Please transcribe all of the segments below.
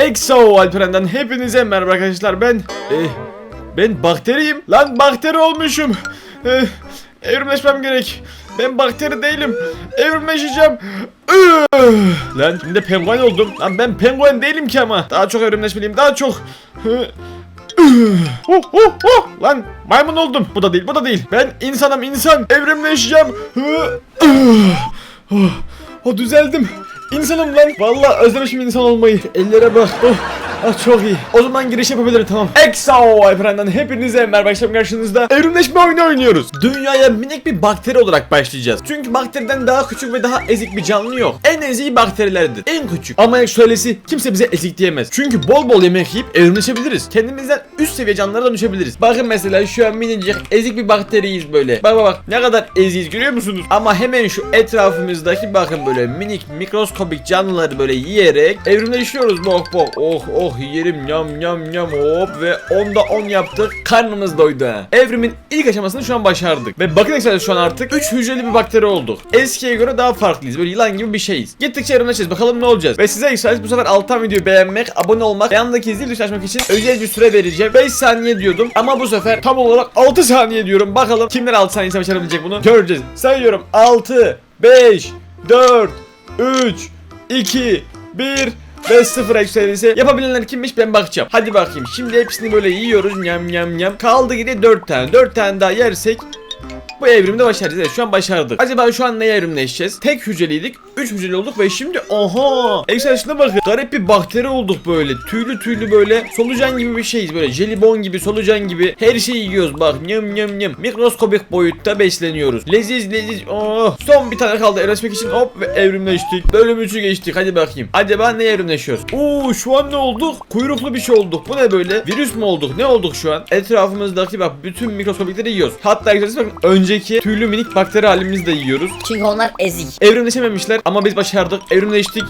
Exo Alperen'den hepinize merhaba arkadaşlar ben eh, ben bakteriyim lan bakteri olmuşum Eh, evrimleşmem gerek ben bakteri değilim evrimleşeceğim Üh! lan şimdi de penguen oldum lan ben penguen değilim ki ama daha çok evrimleşmeliyim daha çok! Huh, huh, huh! Lan maymun oldum. Bu da değil, bu da değil. Ben insanım insan. Evrimleşeceğim. Üh! Oh, oh, düzeldim. İnsanım lan. Vallahi özlemişim insan olmayı. Ellere bak. Oh. Ah çok iyi. O zaman giriş yapabilirim tamam. Exo Alperen'den hepinize merhaba arkadaşlar karşınızda. Evrimleşme oyunu oynuyoruz. Dünyaya minik bir bakteri olarak başlayacağız. Çünkü bakteriden daha küçük ve daha ezik bir canlı yok. En eziği bakterilerdir. En küçük. Ama şöylesi kimse bize ezik diyemez. Çünkü bol bol yemek yiyip evrimleşebiliriz. Kendimizden üst seviye canlılara dönüşebiliriz. Bakın mesela şu an minicik ezik bir bakteriyiz böyle. Bak bak bak ne kadar eziyiz görüyor musunuz? Ama hemen şu etrafımızdaki bakın böyle minik mikroskopik canlıları böyle yiyerek evrimleşiyoruz. Bok bok oh oh yiyelim yam yam yam hop ve onda 10 yaptık. Karnımız doydu. Evrimin ilk aşamasını şu an başardık. Ve bakın arkadaşlar şu an artık 3 hücreli bir bakteri olduk. Eskiye göre daha farklıyız. Böyle yılan gibi bir şeyiz. Gittikçe evrimleşeceğiz. Bakalım ne olacağız. Ve size Express bu sefer alttan videoyu beğenmek, abone olmak yanındaki zil tuşuna açmak için özel bir süre vereceğim. 5 saniye diyordum ama bu sefer tam olarak 6 saniye diyorum. Bakalım kimler 6 saniyede başarabilecek bunu göreceğiz. Sayıyorum 6, 5, 4, 3, 2, 1 ve 0 ekserisi yapabilenler kimmiş ben bakacağım. Hadi bakayım. Şimdi hepsini böyle yiyoruz. Nyam nyam nyam. Kaldı geriye 4 tane. 4 tane daha yersek bu evrimde başaracağız. Evet şu an başardık. Acaba şu an neye evrimleşeceğiz? Tek hücreliydik. 3 hücreli olduk ve şimdi aha. Eksersine bakın. Garip bir bakteri olduk böyle. Tüylü tüylü böyle. Solucan gibi bir şeyiz böyle. Jelibon gibi solucan gibi. Her şeyi yiyoruz bak. Nyam nyam nyam. Mikroskopik boyutta besleniyoruz. Leziz leziz. Oh. Son bir tane kaldı evrimleşmek için. Hop ve evrimleştik. Bölüm 3'ü geçtik. Hadi bakayım. Acaba neye evrimleşiyoruz? Oo şu an ne olduk? Kuyruklu bir şey olduk. Bu ne böyle? Virüs mü olduk? Ne olduk şu an? Etrafımızdaki bak bütün mikroskopikleri yiyoruz. Hatta egzersiz önceki tüylü minik bakteri halimizi de yiyoruz. Çünkü onlar ezik. Evrimleşememişler ama biz başardık. Evrimleştik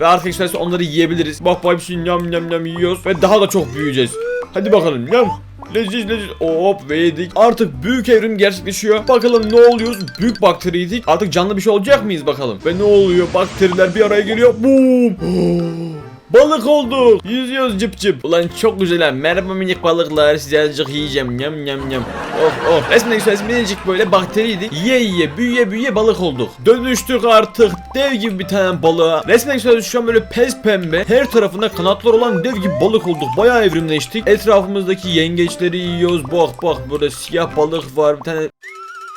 ve artık egzersiz onları yiyebiliriz. Bak bak bir şey yam yam yam yiyoruz ve daha da çok büyüyeceğiz. Hadi bakalım yam. Leziz leziz hop ve yedik. Artık büyük evrim gerçekleşiyor. Bakalım ne oluyoruz? Büyük bakteriydik. Artık canlı bir şey olacak mıyız bakalım? Ve ne oluyor? Bakteriler bir araya geliyor. Boom. Balık olduk. Yüzüyoruz cıp cıp. Ulan çok güzel ha. Merhaba minik balıklar. Size azıcık yiyeceğim. Yam yam yam. Oh oh. Resmen güzel minicik böyle bakteriydik. Yiye yiye büyüye büyüye balık olduk. Dönüştük artık dev gibi bir tane balığa. Resmen güzel şu an böyle pes pembe. Her tarafında kanatlar olan dev gibi balık olduk. Bayağı evrimleştik. Etrafımızdaki yengeçleri yiyoruz. Bak bak burada siyah balık var. Bir tane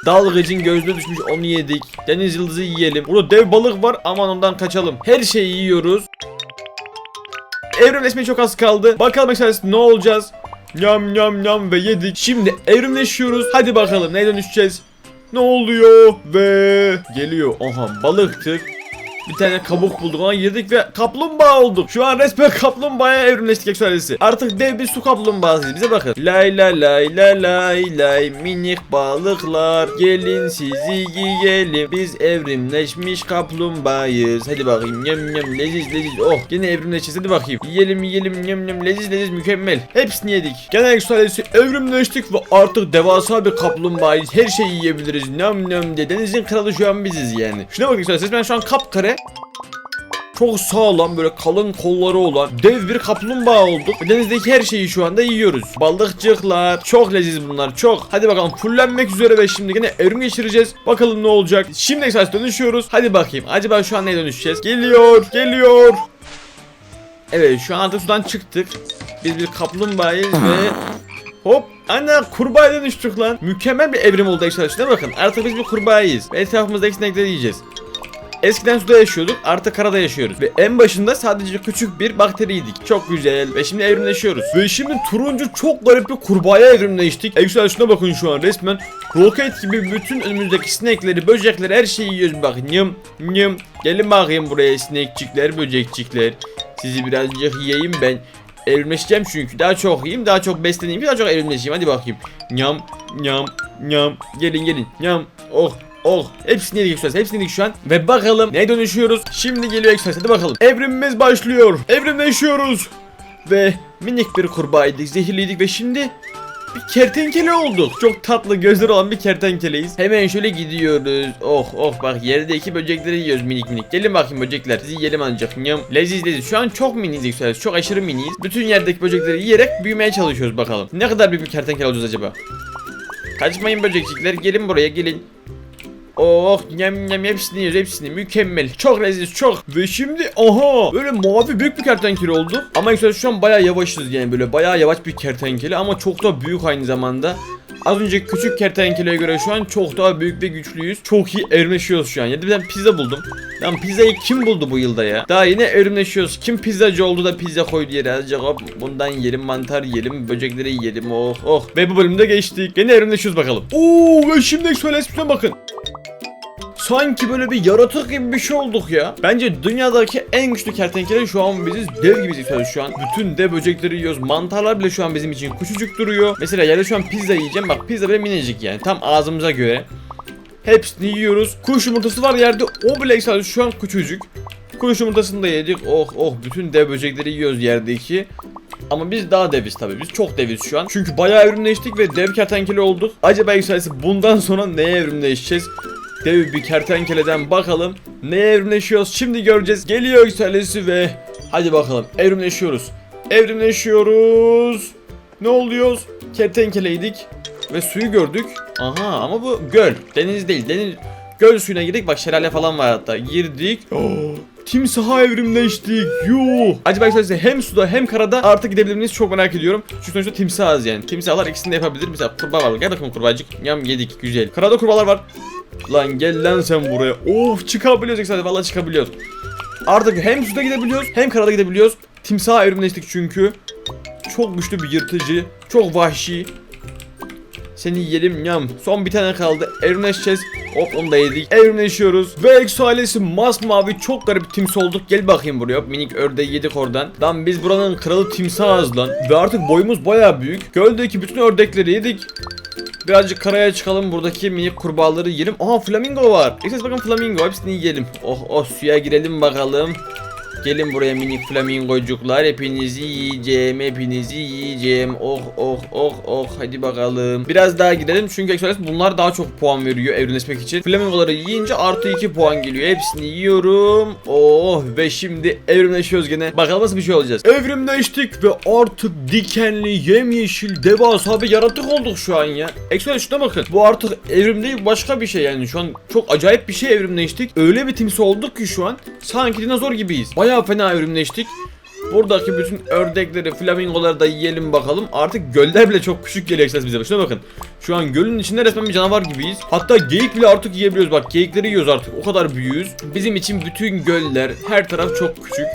Dalgıcın gözlüğü düşmüş onu yedik. Deniz yıldızı yiyelim. Burada dev balık var aman ondan kaçalım. Her şeyi yiyoruz. Evrimleşmeye çok az kaldı. Bakalım arkadaşlar ne olacağız? Yam yam yam ve yedik. Şimdi evrimleşiyoruz. Hadi bakalım neye dönüşeceğiz? Ne oluyor? Ve geliyor. Aha balıktık. Bir tane kabuk bulduk ona girdik ve kaplumbağa olduk. Şu an resmen kaplumbağaya evrimleştik ekstralesi. Artık dev bir su kaplumbağasıyız. Bize bakın. Lay lay lay lay lay lay minik balıklar. Gelin sizi yiyelim. Biz evrimleşmiş kaplumbağayız. Hadi bakayım yem yem leziz leziz. Oh gene evrimleşeceğiz hadi bakayım. Yiyelim yiyelim yem yem leziz leziz mükemmel. Hepsini yedik. Gene ekstralesi evrimleştik ve artık devasa bir kaplumbağayız. Her şeyi yiyebiliriz. Nem nem de denizin kralı şu an biziz yani. Şuna bakın ekstralesi ben şu an kapkare çok sağlam böyle kalın kolları olan dev bir kaplumbağa olduk. Denizdeki her şeyi şu anda yiyoruz. Balıkçıklar çok leziz bunlar çok. Hadi bakalım fullenmek üzere ve şimdi yine evrim geçireceğiz. Bakalım ne olacak. Şimdi esas dönüşüyoruz. Hadi bakayım. Acaba şu an neye dönüşeceğiz? Geliyor geliyor. Evet şu an artık sudan çıktık. Biz bir kaplumbağayız ve Hop ana kurbağaya dönüştük lan. Mükemmel bir evrim oldu arkadaşlar. Bakın artık biz bir kurbağayız. Ve etrafımızdaki sinekleri yiyeceğiz. Eskiden suda yaşıyorduk artık karada yaşıyoruz. Ve en başında sadece küçük bir bakteriydik. Çok güzel ve şimdi evrimleşiyoruz. Ve şimdi turuncu çok garip bir kurbağaya evrimleştik. Ekstra şuna bakın şu an resmen roket gibi bütün önümüzdeki sinekleri, böcekleri her şeyi yiyoruz. Bak nyım nyım. Gelin bakayım buraya sinekçikler, böcekçikler. Sizi birazcık yiyeyim ben. Evrimleşeceğim çünkü. Daha çok yiyeyim, daha çok besleneyim, daha çok evrimleşeyim. Hadi bakayım. Nyam, nyam, nyam. Gelin gelin. Nyam. Oh, Oh hepsini yedik Express hepsini yedik şu an Ve bakalım neye dönüşüyoruz Şimdi geliyor Express hadi bakalım Evrimimiz başlıyor Evrimleşiyoruz Ve minik bir kurbağaydık zehirliydik ve şimdi bir kertenkele olduk. Çok tatlı gözleri olan bir kertenkeleyiz. Hemen şöyle gidiyoruz. Oh oh bak yerdeki böcekleri yiyoruz minik minik. Gelin bakayım böcekler. Sizi yiyelim ancak. Nyam. Leziz leziz. Şu an çok miniyiz yükseliriz. Çok aşırı miniyiz. Bütün yerdeki böcekleri yiyerek büyümeye çalışıyoruz bakalım. Ne kadar büyük bir kertenkele olacağız acaba? Kaçmayın böcekçikler. Gelin buraya gelin. Oh yem yem hepsini yiyoruz hepsini mükemmel çok leziz çok ve şimdi aha böyle mavi büyük bir kertenkele oldu ama yüksel şu an bayağı yavaşız yani böyle bayağı yavaş bir kertenkele ama çok da büyük aynı zamanda Az önce küçük kertenkeleye göre şu an çok daha büyük ve güçlüyüz. Çok iyi evrimleşiyoruz şu an. Ya ben pizza buldum. Lan pizzayı kim buldu bu yılda ya? Daha yine evrimleşiyoruz. Kim pizzacı oldu da pizza koydu yere? Azıcık bundan yiyelim, mantar yiyelim, böcekleri yiyelim. Oh oh. Ve bu bölümde geçtik. Yine evrimleşiyoruz bakalım. Oo ve şimdi şöyle bakın. Sanki böyle bir yaratık gibi bir şey olduk ya. Bence dünyadaki en güçlü kertenkele şu an biziz. Dev gibiyiz yükseliriz şu an. Bütün dev böcekleri yiyoruz. Mantarlar bile şu an bizim için küçücük duruyor. Mesela yerde şu an pizza yiyeceğim. Bak pizza bile minicik yani. Tam ağzımıza göre. Hepsini yiyoruz. Kuş yumurtası var yerde. O bile yükseliriz şu an küçücük. Kuş yumurtasını da yedik. Oh oh bütün dev böcekleri yiyoruz yerdeki. Ama biz daha deviz tabii. Biz çok deviz şu an. Çünkü bayağı evrimleştik ve dev kertenkele olduk. Acaba yükselsi bundan sonra neye evrimleşeceğiz? Dev bir kertenkeleden bakalım neye evrimleşiyoruz şimdi göreceğiz. Geliyor yükselesi ve hadi bakalım evrimleşiyoruz. Evrimleşiyoruz. Ne oluyoruz? Kertenkeleydik ve suyu gördük. Aha ama bu göl. Deniz değil. Deniz göl suyuna girdik. Bak şelale falan var hatta. Girdik. Oh, timsaha evrimleştik. Yuh. Acaba yükselesi hem suda hem karada artık gidebilir miyiz çok merak ediyorum. Çünkü sonuçta timsahız yani. Timsahlar ikisini de yapabilir. Mesela kurbağa var. Gel bakalım kurbağacık. Yam yedik güzel. Karada kurbağalar var. Lan gel lan sen buraya. Of çıkabiliyoruz zaten vallahi çıkabiliyoruz. Artık hem suda gidebiliyoruz hem karada gidebiliyoruz. Timsaha evrimleştik çünkü. Çok güçlü bir yırtıcı. Çok vahşi. Seni yiyelim yam. Son bir tane kaldı. Evrimleşeceğiz. Hop onu da yedik. Evrimleşiyoruz. Ve Exo ailesi masmavi çok garip timsah olduk. Gel bakayım buraya. Minik ördeği yedik oradan. Lan biz buranın kralı timsahız lan. Ve artık boyumuz baya büyük. Göldeki bütün ördekleri yedik. Birazcık karaya çıkalım buradaki minik kurbağaları yiyelim. Aha flamingo var. Esas bakın flamingo hepsini yiyelim. Oh oh suya girelim bakalım. Gelin buraya minik flamingocuklar. Hepinizi yiyeceğim. Hepinizi yiyeceğim. Oh oh oh oh. Hadi bakalım. Biraz daha gidelim. Çünkü Express bunlar daha çok puan veriyor evrimleşmek için. Flamingoları yiyince artı 2 puan geliyor. Hepsini yiyorum. Oh ve şimdi evrimleşiyoruz gene. Bakalım nasıl bir şey olacağız. Evrimleştik ve artık dikenli yemyeşil devasa bir yaratık olduk şu an ya. Express şuna bakın. Bu artık evrim değil başka bir şey yani. Şu an çok acayip bir şey evrimleştik. Öyle bir timsi olduk ki şu an. Sanki dinozor gibiyiz. Bayağı fena evrimleştik. Buradaki bütün ördekleri, flamingoları da yiyelim bakalım. Artık göller bile çok küçük geliyor bize. Şuna bakın. Şu an gölün içinde resmen bir canavar gibiyiz. Hatta geyik bile artık yiyebiliyoruz. Bak geyikleri yiyoruz artık. O kadar büyüğüz. Bizim için bütün göller, her taraf çok küçük.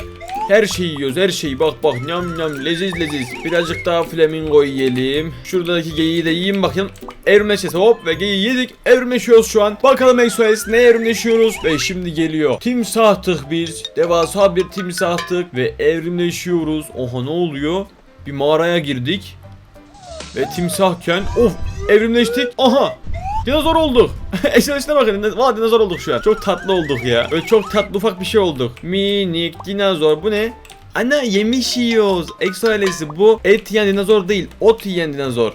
Her şeyi yiyoruz, her şeyi. Bak bak nyam nyam leziz leziz. Birazcık daha flamingo yiyelim. Şuradaki geyiği de yiyeyim bakayım. Evrimleşeceğiz hop ve geyiği yedik. Evrimleşiyoruz şu an. Bakalım Exoes ne evrimleşiyoruz? Ve şimdi geliyor. Timsahtık biz. Devasa bir timsahtık ve evrimleşiyoruz. Oha ne oluyor? Bir mağaraya girdik. Ve timsahken of evrimleştik. Aha Dinozor olduk. Eşleşine bakın. Valla dinozor olduk şu an. Çok tatlı olduk ya. Böyle çok tatlı ufak bir şey olduk. Minik dinozor. Bu ne? Ana yemiş yiyoruz. Exo bu et yiyen dinozor değil. Ot yiyen dinozor.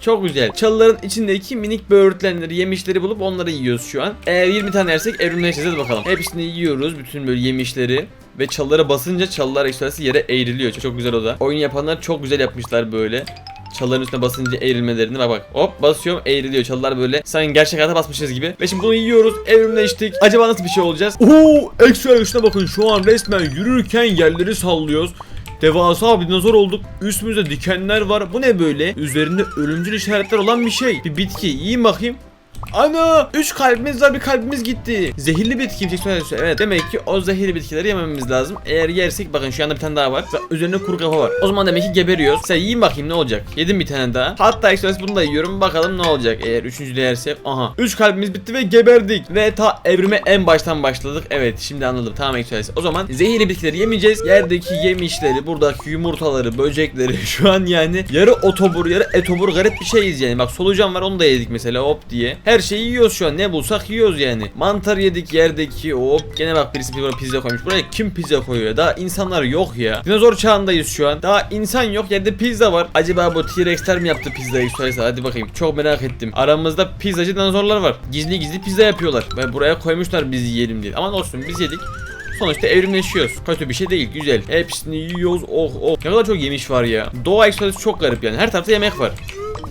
Çok güzel. Çalıların içindeki minik böğürtlenleri, yemişleri bulup onları yiyoruz şu an. Eğer 20 tane yersek evrimleşeceğiz bakalım. Hepsini yiyoruz. Bütün böyle yemişleri. Ve çalılara basınca çalılar ekstrası yere eğriliyor. Çok güzel o da. Oyun yapanlar çok güzel yapmışlar böyle. Çalıların üstüne basınca eğrilmelerini bak bak hop basıyorum eğriliyor çalılar böyle sanki gerçek hayata basmışız gibi ve şimdi bunu yiyoruz evrimleştik acaba nasıl bir şey olacağız Oo ekstra üstüne bakın şu an resmen yürürken yerleri sallıyoruz Devasa bir dinozor olduk. Üstümüzde dikenler var. Bu ne böyle? Üzerinde ölümcül işaretler olan bir şey. Bir bitki. Yiyin bakayım. Ana! Üç kalbimiz var bir kalbimiz gitti. Zehirli bitki şey Evet demek ki o zehirli bitkileri yememiz lazım. Eğer yersek bakın şu anda bir tane daha var. Ve Üzerinde kuru kafa var. O zaman demek ki geberiyoruz. Sen yiyin bakayım ne olacak. Yedim bir tane daha. Hatta Express bunu da yiyorum. Bakalım ne olacak eğer üçüncü yersek. Aha. Üç kalbimiz bitti ve geberdik. Ve ta evrime en baştan başladık. Evet şimdi anladım. Tamam Express. O zaman zehirli bitkileri yemeyeceğiz. Yerdeki yemişleri, buradaki yumurtaları, böcekleri şu an yani yarı otobur yarı etobur garip bir şeyiz yani. Bak solucan var onu da yedik mesela hop diye. Her şeyi yiyoruz şu an. Ne bulsak yiyoruz yani. Mantar yedik yerdeki. Hop gene bak birisi buraya pizza koymuş. Buraya kim pizza koyuyor? Daha insanlar yok ya. Dinozor çağındayız şu an. Daha insan yok. Yerde pizza var. Acaba bu T-Rex'ler mi yaptı pizzayı? Söylese hadi bakayım. Çok merak ettim. Aramızda pizzacı dinozorlar var. Gizli gizli pizza yapıyorlar. Ve buraya koymuşlar biz yiyelim diye. Ama olsun biz yedik. Sonuçta evrimleşiyoruz. Kötü bir şey değil. Güzel. Hepsini yiyoruz. Oh oh. Ne kadar çok yemiş var ya. Doğa ekstrası çok garip yani. Her tarafta yemek var.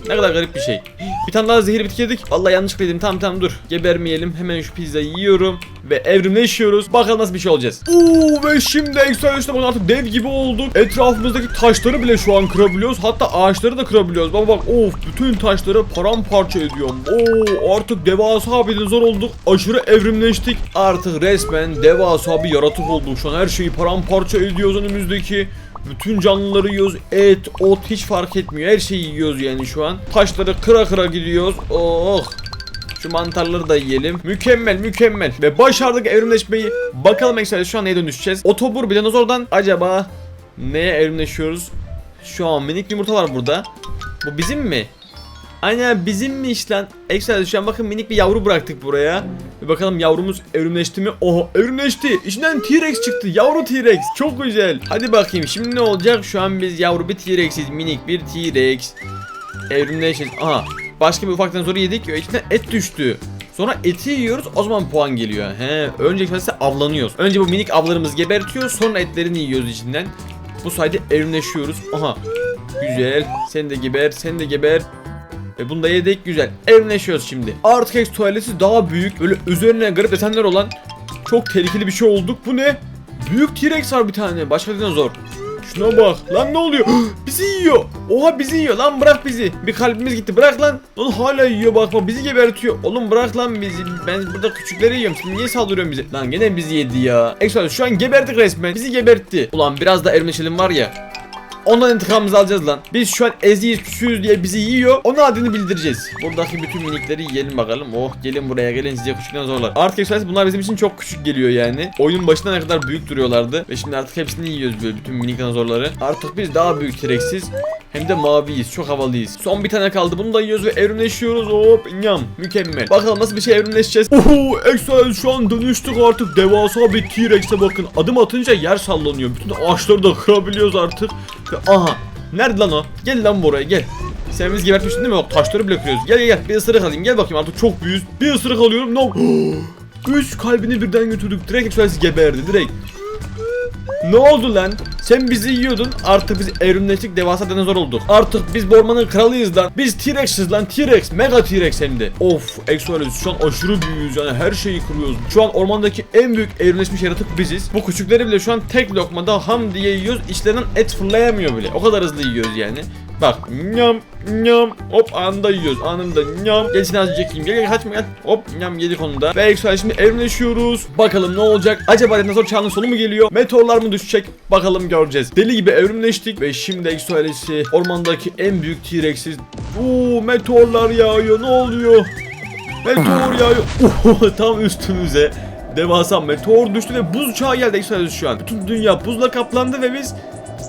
Ne kadar garip bir şey. Bir tane daha zehir bitki yedik. Vallahi yanlışlıkla dedim. Tamam tamam dur. Gebermeyelim. Hemen şu pizzayı yiyorum. Ve evrimleşiyoruz. Bakalım nasıl bir şey olacağız. Oo ve şimdi ekstrasyon artık dev gibi olduk. Etrafımızdaki taşları bile şu an kırabiliyoruz. Hatta ağaçları da kırabiliyoruz. Baba bak of bütün taşları paramparça ediyorum. Oo artık devasa bir dinozor olduk. Aşırı evrimleştik. Artık resmen devasa bir yaratık olduk. Şu an her şeyi paramparça ediyoruz önümüzdeki. Bütün canlıları yiyoruz. Et, ot hiç fark etmiyor. Her şeyi yiyoruz yani şu an. Taşları kıra kıra gidiyoruz. Oh. Şu mantarları da yiyelim. Mükemmel mükemmel. Ve başardık evrimleşmeyi. Bakalım Excel şu an neye dönüşeceğiz? Otobur bir dinozordan acaba neye evrimleşiyoruz? Şu an minik yumurta var burada. Bu bizim mi? Aynen bizimmiş lan. Excel şu an bakın minik bir yavru bıraktık buraya. Bir bakalım yavrumuz evrimleşti mi? Oha evrimleşti. İçinden T-Rex çıktı. Yavru T-Rex. Çok güzel. Hadi bakayım şimdi ne olacak? Şu an biz yavru bir T-Rex'iz. Minik bir T-Rex. Evrimleşeceğiz. Aha. Başka bir ufaktan sonra yedik. İçinden et düştü. Sonra eti yiyoruz o zaman puan geliyor. He, önce ise avlanıyoruz. Önce bu minik avlarımız gebertiyor sonra etlerini yiyoruz içinden. Bu sayede evrimleşiyoruz. Aha. Güzel. Sen de geber, sen de geber. Ve bunu da yedik güzel. Evrimleşiyoruz şimdi. Artık X tuvaleti daha büyük. Böyle üzerine garip desenler olan çok tehlikeli bir şey olduk. Bu ne? Büyük T-Rex var bir tane. Başka dinozor. Şuna bak. Lan ne oluyor? bizi yiyor. Oha bizi yiyor. Lan bırak bizi. Bir kalbimiz gitti. Bırak lan. Lan hala yiyor bakma. Bizi gebertiyor. Oğlum bırak lan bizi. Ben burada küçükleri yiyorum. Sen niye saldırıyorsun bize? Lan gene bizi yedi ya. Exo şu an geberdik resmen. Bizi gebertti. Ulan biraz da evrimleşelim var ya. Ondan intikamımızı alacağız lan. Biz şu an eziyiz küçüğüz diye bizi yiyor. Onun adını bildireceğiz. Buradaki bütün minikleri yiyelim bakalım. Oh gelin buraya gelin size küçükten zorlar. Artık Express bunlar bizim için çok küçük geliyor yani. Oyunun başında ne kadar büyük duruyorlardı. Ve şimdi artık hepsini yiyoruz böyle bütün minik dinozorları. Artık biz daha büyük T-Rex'iz. Hem de maviyiz. Çok havalıyız. Son bir tane kaldı. Bunu da yiyoruz ve evrimleşiyoruz. Hop nyam. Mükemmel. Bakalım nasıl bir şey evrimleşeceğiz. Oho Express şu an dönüştük artık. Devasa bir T-Rex'e bakın. Adım atınca yer sallanıyor. Bütün ağaçları da kırabiliyoruz artık. Ve aha. Nerede lan o? Gel lan buraya gel. Sen biz gebertmiştin değil mi? Bak taşları bile kırıyoruz. Gel gel gel. Bir ısırık alayım. Gel bakayım artık çok büyüğüz. Bir ısırık alıyorum. Ne Üç kalbini birden götürdük. Direkt Express geberdi. Direkt. Ne oldu lan? Sen bizi yiyordun artık biz evrimleştik devasa dinozor olduk. Artık biz bu ormanın kralıyız lan. Biz T-Rex'iz lan T-Rex. Mega T-Rex hem de. Of Exoalus şu an aşırı büyüğüz yani her şeyi kırıyoruz. Şu an ormandaki en büyük evrimleşmiş yaratık biziz. Bu küçükleri bile şu an tek lokmada ham diye yiyoruz. İçlerinden et fırlayamıyor bile. O kadar hızlı yiyoruz yani. Bak nyam nyam hop anında yiyoruz anında nyam. Seni azıcık yiyeyim gel gel kaçma gel. Hop nyam yedik onu da Ve Exoalus şimdi evrimleşiyoruz. Bakalım ne olacak? Acaba dinozor çağının sonu mu geliyor? Meteorlar mı düşecek? Bakalım göreceğiz. Deli gibi evrimleştik ve şimdi Exoales'i ormandaki en büyük T-Rex'iz Uuu meteorlar yağıyor ne oluyor? Meteor yağıyor. Oho, tam üstümüze. Devasa meteor düştü ve buz çağı geldi Exoalesi şu an. Bütün dünya buzla kaplandı ve biz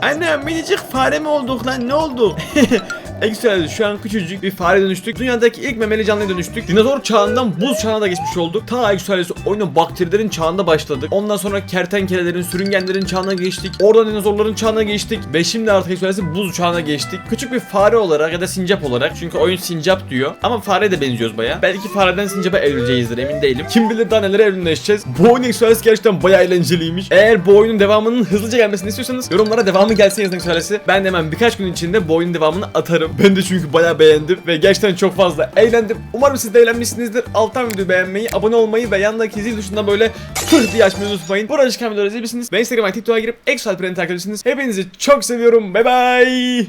Anne minicik fare mi olduk lan ne oldu? Ekstra şu an küçücük bir fare dönüştük. Dünyadaki ilk memeli canlıya dönüştük. Dinozor çağından buz çağına da geçmiş olduk. Ta Exoalesi oyunu bakterilerin çağında başladık. Ondan sonra kertenkelelerin, sürüngenlerin çağına geçtik. Oradan dinozorların çağına geçtik. Ve şimdi artık Exoalesi buz çağına geçtik. Küçük bir fare olarak ya da sincap olarak. Çünkü oyun sincap diyor. Ama fareye de benziyoruz baya. Belki fareden sincapa evrileceğizdir emin değilim. Kim bilir daha nelere evrimleşeceğiz. Bu oyun Exoalesi gerçekten baya eğlenceliymiş. Eğer bu oyunun devamının hızlıca gelmesini istiyorsanız yorumlara devamı gelsin yazın Exoalesi. Ben de hemen birkaç gün içinde bu oyunun devamını atarım. Ben de çünkü bayağı beğendim ve gerçekten çok fazla eğlendim. Umarım siz de eğlenmişsinizdir. Alttan videoyu beğenmeyi, abone olmayı ve yanındaki zil tuşundan böyle tık diye açmayı unutmayın. Burada çıkan videoları izleyebilirsiniz. Ve Instagram'a TikTok'a girip Exo Alperen'i takip edebilirsiniz. Hepinizi çok seviyorum. Bye bye.